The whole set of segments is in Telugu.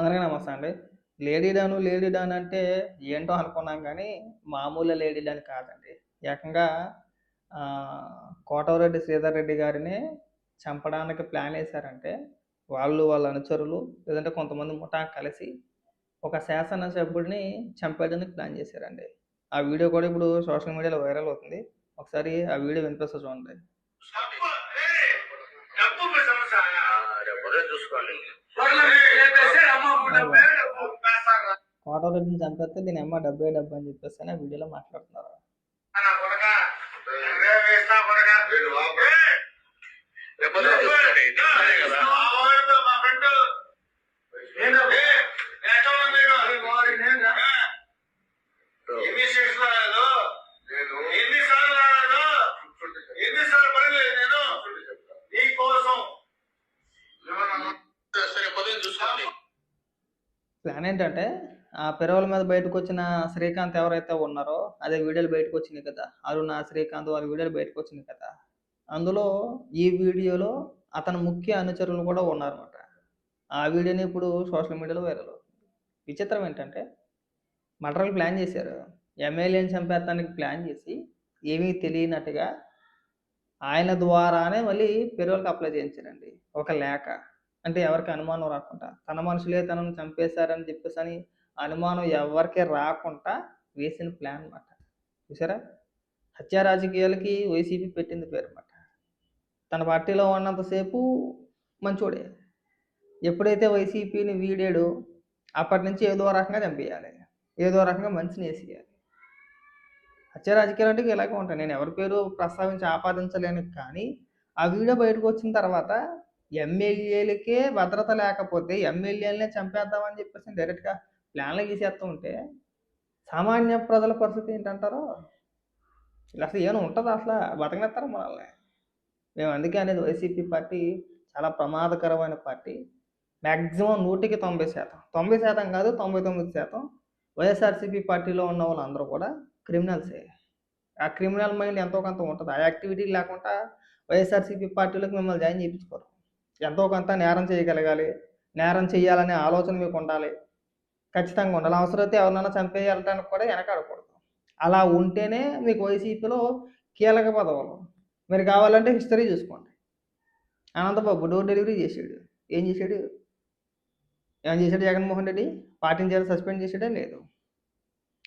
అందరికీ నమస్తే అండి. లేడీ డాను లేడీ డాన్ అంటే ఏంటో అనుకున్నాం కానీ మామూలు లేడీ డాన్ కాదండి. ఏకంగా కోటవరెడ్డి శ్రీధర్ రెడ్డి గారిని చంపడానికి ప్లాన్ వేశారంటే వాళ్ళు వాళ్ళ అనుచరులు లేదంటే కొంతమంది ముఠా కలిసి ఒక శాసనసభ్యుడిని చంపేయడానికి ప్లాన్ చేశారండి. ఆ వీడియో కూడా ఇప్పుడు సోషల్ మీడియాలో వైరల్ అవుతుంది. ఒకసారి ఆ వీడియో వినిపిస్తా చూడండి డబ్బు ఏయ్, డబ్బు మీ సమస్య రేపు ఉదయం చూసుకోండి వరల రేపేసే అమ్మ డబ్బే డబ్బు పేస్తారా కోటవరెడ్డిని చంపేస్తే దీని అమ్మ డబ్బే డబ్బు అని చెప్పేసి ఆ వీడియోలో మాట్లాడుతున్నారు. ప్లాన్ ఏంటంటే ఆ పెరవల మీద బయటకు వచ్చిన శ్రీకాంత్ ఎవరైతే ఉన్నారో అదే వీడియోలు బయటకు వచ్చినాయి కదా. అరుణ శ్రీకాంత్ వాళ్ళ వీడియోలు బయటకు వచ్చినాయి కదా. అందులో ఈ వీడియోలో అతని ముఖ్య అనుచరులు కూడా ఉన్నారన్నమాట. ఆ వీడియోని ఇప్పుడు సోషల్ మీడియాలో వైరల్. అవుతుంది విచిత్రం ఏంటంటే మటర్లు ప్లాన్ చేశారు. ఎమ్మెల్యేని చంపేస్తానికి ప్లాన్ చేసి ఏమీ తెలియనట్టుగా ఆయన ద్వారానే మళ్ళీ పెరువులకు అప్లై చేయించారండి. ఒక లేఖ. అంటే ఎవరికి అనుమానం రాకుండా. తన మనుషులే తనను చంపేశారని చెప్పేసి అని అనుమానం ఎవరికి రాకుండా వేసిన ప్లాన్ అన్నమాట చూసారా హత్యా రాజకీయాలకి వైసీపీ పెట్టింది పేరు అన్నమాట తన పార్టీలో ఉన్నంతసేపు మంచోడే. ఎప్పుడైతే వైసీపీని వీడాడో అప్పటి నుంచి ఏదో రకంగా చంపేయాలి ఏదో రకంగా మంచిని వేసేయాలి. హత్య రాజకీయాలు అంటే ఇలాగే ఉంటాయి. నేను ఎవరి పేరు ప్రస్తావించి ఆపాదించలేను కానీ ఆ వీడియో బయటకు వచ్చిన తర్వాత ఎమ్మెల్యేలకే భద్రత లేకపోతే ఎమ్మెల్యేలనే చంపేద్దామని చెప్పేసి డైరెక్ట్గా ప్లాన్లు గీసేస్తూ ఉంటే సామాన్య ప్రజల పరిస్థితి ఏంటంటారో? ఇలా అసలు ఏమైనా ఉంటుందా? అసలు బతకనేస్తారా మనల్ని? మేము అందుకే అనేది వైసీపీ పార్టీ చాలా ప్రమాదకరమైన పార్టీ. మ్యాక్సిమం నూటికి తొంభై శాతం. తొంభై శాతం కాదు తొంభై తొమ్మిది శాతం వైఎస్ఆర్సీపీ పార్టీలో ఉన్న వాళ్ళందరూ కూడా క్రిమినల్సే. ఆ క్రిమినల్ మైండ్ ఎంతో కొంత ఉంటుంది. ఆ యాక్టివిటీ లేకుండా వైఎస్ఆర్సీపీ పార్టీలోకి మిమ్మల్ని జాయిన్ చేయించుకోరు. ఎంతో కొంత నేరం చేయగలగాలి. నేరం చేయాలనే ఆలోచన మీకు ఉండాలి. ఖచ్చితంగా ఉండాలి. అవసరమైతే ఎవరినైనా చంపేయాలటానికి కూడా వెనకాడకూడదు. అలా ఉంటేనే మీకు వైసీపీలో కీలక పదవులు. మీరు కావాలంటే హిస్టరీ చూసుకోండి. అనంతబాబు డోర్ డెలివరీ చేసాడు ఏం చేశాడు? ఏం చేశాడు జగన్మోహన్ రెడ్డి? పాటించాలి సస్పెండ్ చేసాడే లేదు.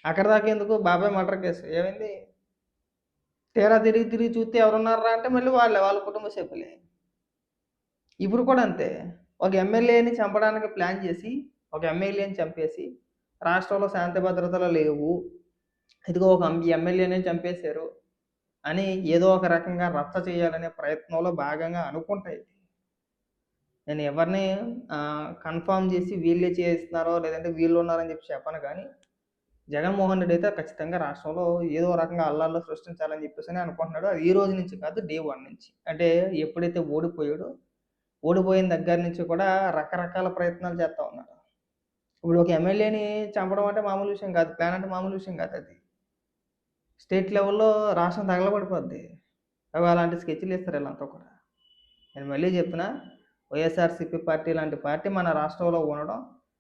అక్కడ దాకా ఎందుకు? బాబాయ్ మర్డర్ కేసు. ఏమైంది? తీరా తిరిగి తిరిగి చూస్తే ఎవరున్నారా అంటే మళ్ళీ వాళ్ళే వాళ్ళ కుటుంబ సభ్యులే. ఇప్పుడు కూడా అంతే. ఒక ఎమ్మెల్యేని చంపడానికి ప్లాన్ చేసి ఒక ఎమ్మెల్యేని చంపేసి రాష్ట్రంలో శాంతి భద్రతలు లేవు. ఇదిగో ఒక ఎమ్మెల్యేనే చంపేశారు అని ఏదో ఒక రకంగా రచ్చ చేయాలనే ప్రయత్నంలో భాగంగా అనుకుంటాయి. నేను ఎవరిని కన్ఫామ్ చేసి వీళ్ళే చేస్తున్నారో లేదంటే వీళ్ళు ఉన్నారని చెప్పి చెప్పను కానీ జగన్మోహన్ రెడ్డి అయితే ఖచ్చితంగా రాష్ట్రంలో ఏదో రకంగా అల్లాల్లో సృష్టించాలని చెప్పేసి అని అనుకుంటున్నాడు. అది ఈ రోజు నుంచి కాదు డే వన్ నుంచి. అంటే ఎప్పుడైతే ఓడిపోయాడో ఓడిపోయిన దగ్గర నుంచి కూడా రకరకాల ప్రయత్నాలు చేస్తా ఉన్నాడు ఇప్పుడు ఒక ఎమ్మెల్యేని చంపడం అంటే మామూలు విషయం కాదు. ప్లాన్ అంటే మామూలు విషయం కాదు అది. స్టేట్ లెవెల్లో రాష్ట్రం తగలబడిపోద్ది. అవి అలాంటి స్కెచ్లు ఇస్తారు వీళ్ళంతా కూడా. నేను మళ్ళీ చెప్తున్నా వైఎస్ఆర్సీపీ పార్టీ లాంటి పార్టీ మన రాష్ట్రంలో ఉండడం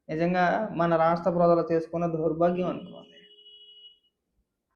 నిజంగా మన రాష్ట్ర ప్రజలు చేసుకున్న దౌర్భాగ్యం అనుకోవాలి.